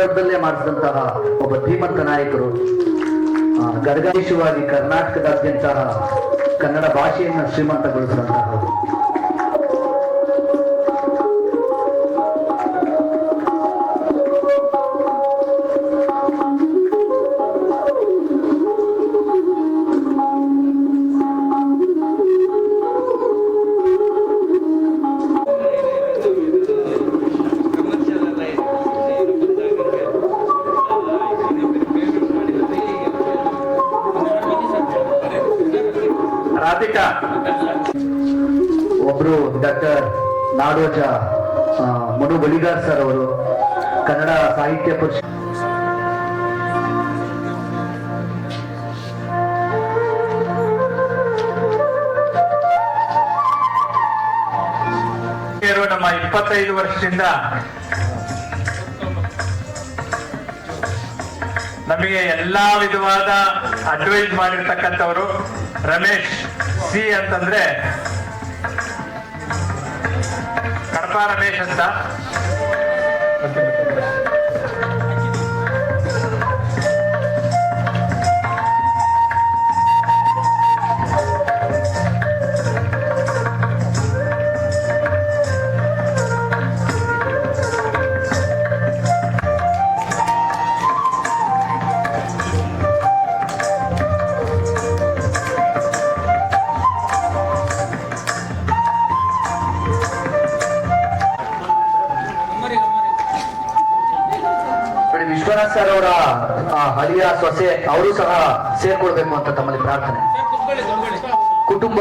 ಸಂದರ್ಭದಲ್ಲೇ ಮಾಡಿಸಿದಂತಹ ಒಬ್ಬ ಧೀಮಂತ ನಾಯಕರು ಗರ್ಗಾಯಿಸುವಾಗಿ ಕರ್ನಾಟಕದಾದ್ಯಂತ ಕನ್ನಡ ಭಾಷೆಯನ್ನು ಶ್ರೀಮಂತಗೊಳಿಸಿದಂತಹ ಒಬ್ರು ಡಾಕ್ಟರ್ ನಾಡೋಜ ಮನು ಬಳಿಗಾರ್ ಸರ್ ಅವರು ಕನ್ನಡ ಸಾಹಿತ್ಯ ಪರಿಷತ್ ನಮ್ಮ ಇಪ್ಪತ್ತೈದು ವರ್ಷದಿಂದ ನಮಗೆ ಎಲ್ಲಾ ವಿಧವಾದ ಅಡ್ವೈಸ್ ಮಾಡಿರ್ತಕ್ಕಂಥವರು ರಮೇಶ್. ಸಿ ಅಂತಂದ್ರೆ ಕಡಪ ರಮೇಶ್ ಅಂತ. ಹಳಿಯ ಸೊಸೆ ಅವರು ಸಹ ಸೇರ್ಕೊಳ್ಬೇಕು ಅಂತ ತಮ್ಮಲ್ಲಿ ಪ್ರಾರ್ಥನೆ. ಕುಟುಂಬ.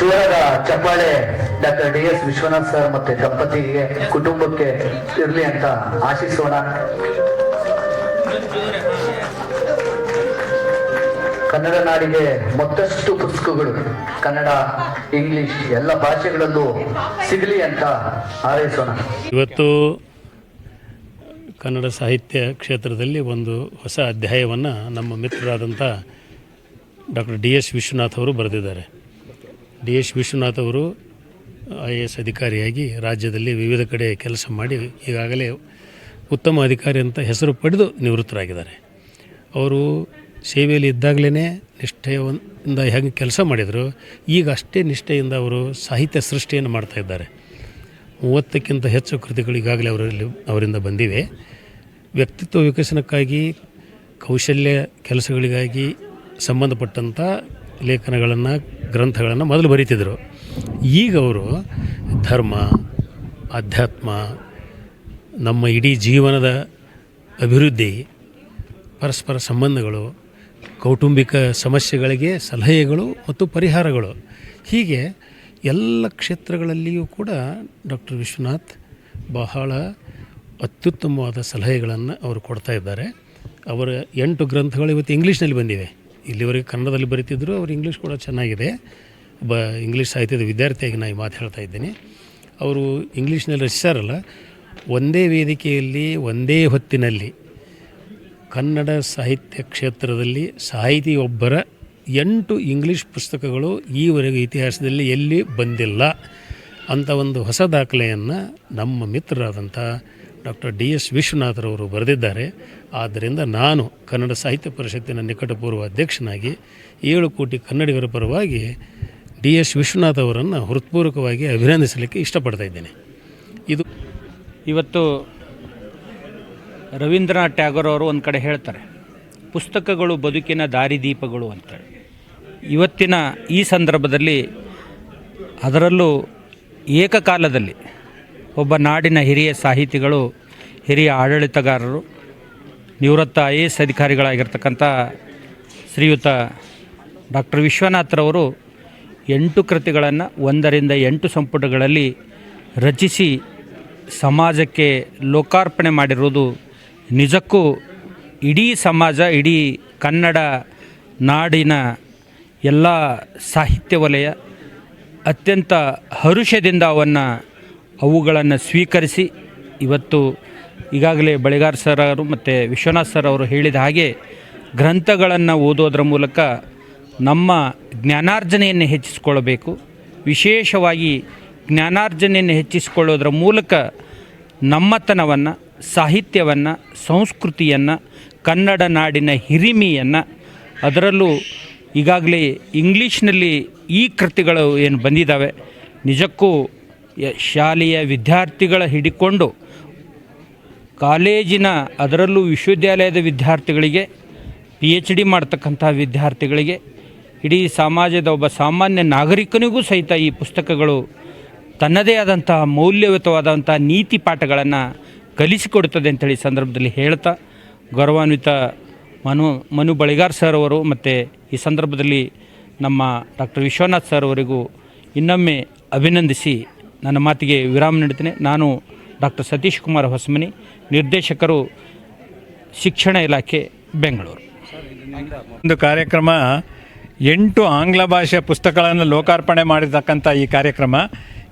ಜೋರದ ಚಪ್ಪಾಳೆ doctor D S Vishwanath sir ಮತ್ತೆ ದಂಪತಿಗೆ ಕುಟುಂಬಕ್ಕೆ ಇರಲಿ ಅಂತ ಆಶಿಸೋಣ. ಕನ್ನಡ ನಾಡಿಗೆ ಮತ್ತಷ್ಟು ಪುಸ್ತಕಗಳು. ಕನ್ನಡ ಇಂಗ್ಲಿಷ್ ಎಲ್ಲ ಭಾಷೆಗಳಲ್ಲೂ ಸಿಗಲಿ ಅಂತ ಹಾರೈಸೋಣ. ಇವತ್ತು ಕನ್ನಡ ಸಾಹಿತ್ಯ ಕ್ಷೇತ್ರದಲ್ಲಿ ಒಂದು ಹೊಸ ಅಧ್ಯಾಯವನ್ನು ನಮ್ಮ ಮಿತ್ರರಾದಂಥ ಡಾಕ್ಟರ್ ಡಿ ಎಸ್ ವಿಶ್ವನಾಥ್ ಅವರು ಬರೆದಿದ್ದಾರೆ. ಡಿ ಎಸ್ ವಿಶ್ವನಾಥ್ ಅವರು ಐ ಎ ಎಸ್ ಅಧಿಕಾರಿಯಾಗಿ ರಾಜ್ಯದಲ್ಲಿ ವಿವಿಧ ಕಡೆ ಕೆಲಸ ಮಾಡಿ ಈಗಾಗಲೇ ಉತ್ತಮ ಅಧಿಕಾರಿ ಅಂತ ಹೆಸರು ಪಡೆದು ನಿವೃತ್ತರಾಗಿದ್ದಾರೆ. ಅವರು ಸೇವೆಯಲ್ಲಿ ಇದ್ದಾಗಲೇ ನಿಷ್ಠೆಯಿಂದ ಹೆಂಗೆ ಕೆಲಸ ಮಾಡಿದರು, ಈಗ ಅಷ್ಟೇ ನಿಷ್ಠೆಯಿಂದ ಅವರು ಸಾಹಿತ್ಯ ಸೃಷ್ಟಿಯನ್ನು ಮಾಡ್ತಾ ಇದ್ದಾರೆ. ಮೂವತ್ತಕ್ಕಿಂತ ಹೆಚ್ಚು ಕೃತಿಗಳು ಈಗಾಗಲೇ ಅವರಲ್ಲಿ ಅವರಿಂದ ಬಂದಿವೆ. ವ್ಯಕ್ತಿತ್ವ ವಿಕಸನಕ್ಕಾಗಿ, ಕೌಶಲ್ಯ ಕೆಲಸಗಳಿಗಾಗಿ ಸಂಬಂಧಪಟ್ಟಂಥ ಲೇಖನಗಳನ್ನು, ಗ್ರಂಥಗಳನ್ನು ಮೊದಲು ಬರೀತಿದ್ದರು ಈಗ ಅವರು ಧರ್ಮ, ಅಧ್ಯಾತ್ಮ, ನಮ್ಮ ಇಡೀ ಜೀವನದ ಅಭಿವೃದ್ಧಿ, ಪರಸ್ಪರ ಸಂಬಂಧಗಳು ಕೌಟುಂಬಿಕ ಸಮಸ್ಯೆಗಳಿಗೆ ಸಲಹೆಗಳು ಮತ್ತು ಪರಿಹಾರಗಳು. ಹೀಗೆ ಎಲ್ಲ ಕ್ಷೇತ್ರಗಳಲ್ಲಿಯೂ ಕೂಡ ಡಾಕ್ಟರ್ ವಿಶ್ವನಾಥ್ ಬಹಳ ಅತ್ಯುತ್ತಮವಾದ ಸಲಹೆಗಳನ್ನು ಅವರು ಕೊಡ್ತಾ ಇದ್ದಾರೆ. ಅವರ ಎಂಟು ಗ್ರಂಥಗಳು ಇವತ್ತು ಇಂಗ್ಲೀಷ್ನಲ್ಲಿ ಬಂದಿವೆ. ಇಲ್ಲಿವರೆಗೆ ಕನ್ನಡದಲ್ಲಿ ಬರೀತಿದ್ರು, ಅವರು ಇಂಗ್ಲೀಷ್ ಕೂಡ ಚೆನ್ನಾಗಿದೆ. ಬ ಇಂಗ್ಲೀಷ್ ಸಾಹಿತ್ಯದ ವಿದ್ಯಾರ್ಥಿಯಾಗಿ ನಾನು ಈ ಮಾತು ಹೇಳ್ತಾ ಇದ್ದೀನಿ. ಅವರು ಇಂಗ್ಲೀಷ್ನಲ್ಲಿ ರಚಿಸಾರಲ್ಲ ಒಂದೇ ವೇದಿಕೆಯಲ್ಲಿ, ಒಂದೇ ಹೊತ್ತಿನಲ್ಲಿ ಕನ್ನಡ ಸಾಹಿತ್ಯ ಕ್ಷೇತ್ರದಲ್ಲಿ ಸಾಹಿತಿಯೊಬ್ಬರ ಎಂಟು ಇಂಗ್ಲೀಷ್ ಪುಸ್ತಕಗಳು ಈವರೆಗೆ ಇತಿಹಾಸದಲ್ಲಿ ಎಲ್ಲಿ ಬಂದಿಲ್ಲ ಅಂತ ಒಂದು ಹೊಸ ದಾಖಲೆಯನ್ನು ನಮ್ಮ ಮಿತ್ರರಾದಂಥ ಡಾಕ್ಟರ್ ಡಿ ಎಸ್ ವಿಶ್ವನಾಥರವರು ಬರೆದಿದ್ದಾರೆ. ಆದ್ದರಿಂದ ನಾನು ಕನ್ನಡ ಸಾಹಿತ್ಯ ಪರಿಷತ್ತಿನ ನಿಕಟಪೂರ್ವ ಅಧ್ಯಕ್ಷನಾಗಿ ಏಳು ಕೋಟಿ ಕನ್ನಡಿಗರ ಪರವಾಗಿ ಡಿ ಎಸ್ ವಿಶ್ವನಾಥ್ ಅವರನ್ನು ಹೃತ್ಪೂರ್ವಕವಾಗಿ ಅಭಿನಂದಿಸಲಿಕ್ಕೆ ಇಷ್ಟಪಡ್ತಾ ಇದ್ದೇನೆ. ಇದು ಇವತ್ತು ರವೀಂದ್ರನಾಥ್ ಟ್ಯಾಗೋರ್ ಅವರು ಒಂದು ಕಡೆ ಹೇಳ್ತಾರೆ, ಪುಸ್ತಕಗಳು ಬದುಕಿನ ದಾರಿದೀಪಗಳು ಅಂತೇಳಿ. ಇವತ್ತಿನ ಈ ಸಂದರ್ಭದಲ್ಲಿ ಅದರಲ್ಲೂ ಏಕಕಾಲದಲ್ಲಿ ಒಬ್ಬ ನಾಡಿನ ಹಿರಿಯ ಸಾಹಿತಿಗಳು, ಹಿರಿಯ ಆಡಳಿತಗಾರರು, ನಿವೃತ್ತ ಐ ಎ ಎಸ್ ಅಧಿಕಾರಿಗಳಾಗಿರ್ತಕ್ಕಂಥ ಶ್ರೀಯುತ ಡಾಕ್ಟರ್ ವಿಶ್ವನಾಥ್ರವರು ಎಂಟು ಕೃತಿಗಳನ್ನು ಒಂದರಿಂದ ಎಂಟು ಸಂಪುಟಗಳಲ್ಲಿ ರಚಿಸಿ ಸಮಾಜಕ್ಕೆ ಲೋಕಾರ್ಪಣೆ ಮಾಡಿರುವುದು ನಿಜಕ್ಕೂ ಇಡೀ ಸಮಾಜ, ಇಡೀ ಕನ್ನಡ ನಾಡಿನ ಎಲ್ಲ ಸಾಹಿತ್ಯ ವಲಯ ಅತ್ಯಂತ ಹರುಷದಿಂದ ಅವನ್ನು ಅವುಗಳನ್ನು ಸ್ವೀಕರಿಸಿ ಇವತ್ತು ಈಗಾಗಲೇ ಬಳಿಗಾರ್ ಸರ್ ಅವರು ಮತ್ತು ವಿಶ್ವನಾಥ್ ಸರ್ ಅವರು ಹೇಳಿದ ಹಾಗೆ ಗ್ರಂಥಗಳನ್ನು ಓದೋದ್ರ ಮೂಲಕ ನಮ್ಮ ಜ್ಞಾನಾರ್ಜನೆಯನ್ನು ಹೆಚ್ಚಿಸಿಕೊಳ್ಳಬೇಕು ವಿಶೇಷವಾಗಿ ಜ್ಞಾನಾರ್ಜನೆಯನ್ನು ಹೆಚ್ಚಿಸಿಕೊಳ್ಳೋದ್ರ ಮೂಲಕ ನಮ್ಮತನವನ್ನು ಸಾಹಿತ್ಯವನ್ನು, ಸಂಸ್ಕೃತಿಯನ್ನು, ಕನ್ನಡ ನಾಡಿನ ಹಿರಿಮೆಯನ್ನು, ಅದರಲ್ಲೂ ಈಗಾಗಲೇ ಇಂಗ್ಲೀಷ್ನಲ್ಲಿ ಈ ಕೃತಿಗಳು ಏನು ಬಂದಿದ್ದಾವೆ ನಿಜಕ್ಕೂ ಶಾಲೆಯ ವಿದ್ಯಾರ್ಥಿಗಳ ಹಿಡಿಕೊಂಡು ಕಾಲೇಜಿನ ಅದರಲ್ಲೂ ವಿಶ್ವವಿದ್ಯಾಲಯದ ವಿದ್ಯಾರ್ಥಿಗಳಿಗೆ ಪಿ ಎಚ್ ಡಿ ಮಾಡ್ತಕ್ಕಂಥ ವಿದ್ಯಾರ್ಥಿಗಳಿಗೆ, ಇಡೀ ಸಮಾಜದ ಒಬ್ಬ ಸಾಮಾನ್ಯ ನಾಗರಿಕನಿಗೂ ಸಹಿತ ಈ ಪುಸ್ತಕಗಳು ತನ್ನದೇ ಆದಂತಹ ಮೌಲ್ಯಯುತವಾದಂಥ ನೀತಿ ಪಾಠಗಳನ್ನು ಕಲಿಸಿಕೊಡುತ್ತದೆ ಅಂತೇಳಿ ಸಂದರ್ಭದಲ್ಲಿ ಹೇಳ್ತಾ ಗೌರವಾನ್ವಿತ ಮನು ಮನು ಬಳಿಗಾರ್ ಸರ್ ಅವರು ಮತ್ತು ಈ ಸಂದರ್ಭದಲ್ಲಿ ನಮ್ಮ ಡಾಕ್ಟರ್ ವಿಶ್ವನಾಥ್ ಸರ್ ಅವರಿಗೂ ಇನ್ನೊಮ್ಮೆ ಅಭಿನಂದಿಸಿ ನನ್ನ ಮಾತಿಗೆ ವಿರಾಮ ನೀಡ್ತೇನೆ ನಾನು ಡಾಕ್ಟರ್ ಸತೀಶ್ ಕುಮಾರ್ ಹೊಸಮನಿ, ನಿರ್ದೇಶಕರು ಶಿಕ್ಷಣ ಇಲಾಖೆ, ಬೆಂಗಳೂರು. ಒಂದು ಕಾರ್ಯಕ್ರಮ ಎಂಟು ಆಂಗ್ಲ ಭಾಷೆಯ ಪುಸ್ತಕಗಳನ್ನು ಲೋಕಾರ್ಪಣೆ ಮಾಡಿರ್ತಕ್ಕಂಥ ಈ ಕಾರ್ಯಕ್ರಮ.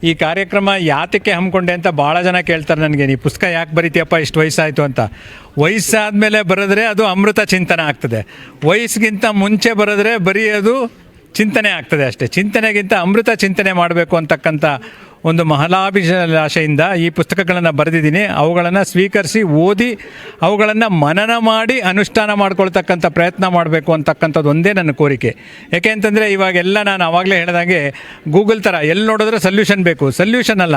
ಈ ಕಾರ್ಯಕ್ರಮ ಯಾತಕ್ಕೆ ಹಮ್ಮಿಕೊಂಡೆ ಅಂತ ಭಾಳ ಜನ ಕೇಳ್ತಾರೆ ನನಗೆ, ನೀ ಪುಸ್ತಕ ಯಾಕೆ ಬರೀತೀಯಪ್ಪ, ಇಷ್ಟು ವಯಸ್ಸಾಯಿತು ಅಂತ. ವಯಸ್ಸಾದಮೇಲೆ ಬರೆದ್ರೆ ಅದು ಅಮೃತ ಚಿಂತನೆ ಆಗ್ತದೆ. ವಯಸ್ಸಿಗಿಂತ ಮುಂಚೆ ಬರೆದ್ರೆ ಬರೀ ಅದು ಚಿಂತನೆ ಆಗ್ತದೆ ಅಷ್ಟೇ. ಚಿಂತನೆಗಿಂತ ಅಮೃತ ಚಿಂತನೆ ಮಾಡಬೇಕು ಅಂತಕ್ಕಂಥ ಒಂದು ಮಹಲಾಭಿಲಾಷೆಯಿಂದ ಈ ಪುಸ್ತಕಗಳನ್ನು ಬರೆದಿದ್ದೀನಿ. ಅವುಗಳನ್ನು ಸ್ವೀಕರಿಸಿ, ಓದಿ, ಅವುಗಳನ್ನು ಮನನ ಮಾಡಿ ಅನುಷ್ಠಾನ ಮಾಡ್ಕೊಳ್ತಕ್ಕಂಥ ಪ್ರಯತ್ನ ಮಾಡಬೇಕು ಅಂತಕ್ಕಂಥದ್ದು ಒಂದೇ ನನ್ನ ಕೋರಿಕೆ. ಯಾಕೆ ಅಂತಂದರೆ ಇವಾಗೆಲ್ಲ ನಾನು ಆವಾಗಲೇ ಹೇಳಿದಾಗೆ ಗೂಗಲ್ ಥರ ಎಲ್ಲಿ ನೋಡಿದ್ರೆ ಸಲ್ಯೂಷನ್ ಬೇಕು. ಸಲ್ಯೂಷನ್ ಅಲ್ಲ.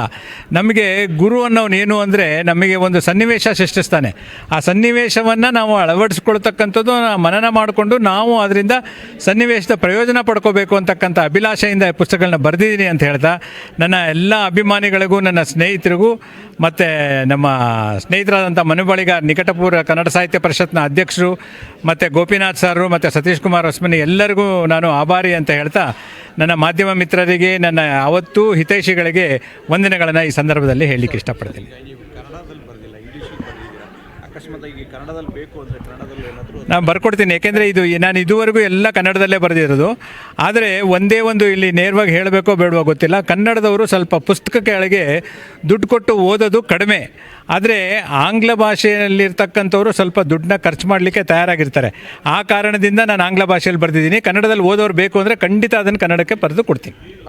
ನಮಗೆ ಗುರು ಅನ್ನೋನು ಏನು ಅಂದರೆ ನಮಗೆ ಒಂದು ಸನ್ನಿವೇಶ ಸೃಷ್ಟಿಸ್ತಾನೆ. ಆ ಸನ್ನಿವೇಶವನ್ನು ನಾವು ಅಳವಡಿಸ್ಕೊಳ್ತಕ್ಕಂಥದ್ದು ಮನನ ಮಾಡಿಕೊಂಡು ನಾವು ಅದರಿಂದ ಸನ್ನಿವೇಶದ ಪ್ರಯೋಜನ ಪಡ್ಕೋಬೇಕು ಅಂತಕ್ಕಂಥ ಅಭಿಲಾಷೆಯಿಂದ ಪುಸ್ತಕಗಳನ್ನ ಬರೆದಿದ್ದೀನಿ ಅಂತ ಹೇಳ್ತಾ, ನನ್ನ ಎಲ್ಲ ಅಭಿಮಾನಿಗಳಿಗೂ, ನನ್ನ ಸ್ನೇಹಿತರಿಗೂ, ಮತ್ತು ನಮ್ಮ ಸ್ನೇಹಿತರಾದಂಥ ಮನುಬಳಿಗ ನಿಕಟಪೂರ್ವ ಕನ್ನಡ ಸಾಹಿತ್ಯ ಪರಿಷತ್ನ ಅಧ್ಯಕ್ಷರು, ಮತ್ತು ಗೋಪಿನಾಥ್ ಸರ್ ಮತ್ತು ಸತೀಶ್ ಕುಮಾರ್ ಹೊಸ್ಮನಿ, ಎಲ್ಲರಿಗೂ ನಾನು ಆಭಾರಿ ಅಂತ ಹೇಳ್ತಾ, ನನ್ನ ಮಾಧ್ಯಮ ಮಿತ್ರರಿಗೆ, ನನ್ನ ಅವತ್ತು ಹಿತೈಷಿಗಳಿಗೆ ವಂದನೆಗಳನ್ನು ಈ ಸಂದರ್ಭದಲ್ಲಿ ಹೇಳಲಿಕ್ಕೆ ಇಷ್ಟಪಡ್ತೀನಿ. ನಾನು ಬರ್ಕೊಡ್ತೀನಿ ಯಾಕೆಂದರೆ ಇದು ನಾನು ಇದುವರೆಗೂ ಎಲ್ಲ ಕನ್ನಡದಲ್ಲೇ ಬರೆದಿರೋದು. ಆದರೆ ಒಂದೇ ಒಂದು ಇಲ್ಲಿ ನೇರವಾಗಿ ಹೇಳಬೇಕೋ ಬೇಡವೋ ಗೊತ್ತಿಲ್ಲ. ಕನ್ನಡದವರು ಸ್ವಲ್ಪ ಪುಸ್ತಕಗಳಿಗೆ ದುಡ್ಡು ಕೊಟ್ಟು ಓದೋದು ಕಡಿಮೆ. ಆದರೆ ಆಂಗ್ಲ ಭಾಷೆಯಲ್ಲಿರ್ತಕ್ಕಂಥವ್ರು ಸ್ವಲ್ಪ ದುಡ್ಡನ್ನ ಖರ್ಚು ಮಾಡಲಿಕ್ಕೆ ತಯಾರಾಗಿರ್ತಾರೆ. ಆ ಕಾರಣದಿಂದ ನಾನು ಆಂಗ್ಲ ಭಾಷೆಯಲ್ಲಿ ಬರೆದಿದ್ದೀನಿ. ಕನ್ನಡದಲ್ಲಿ ಓದೋರು ಬೇಕು ಅಂದರೆ ಖಂಡಿತ ಅದನ್ನು ಕನ್ನಡಕ್ಕೆ ಬರೆದು ಕೊಡ್ತೀನಿ.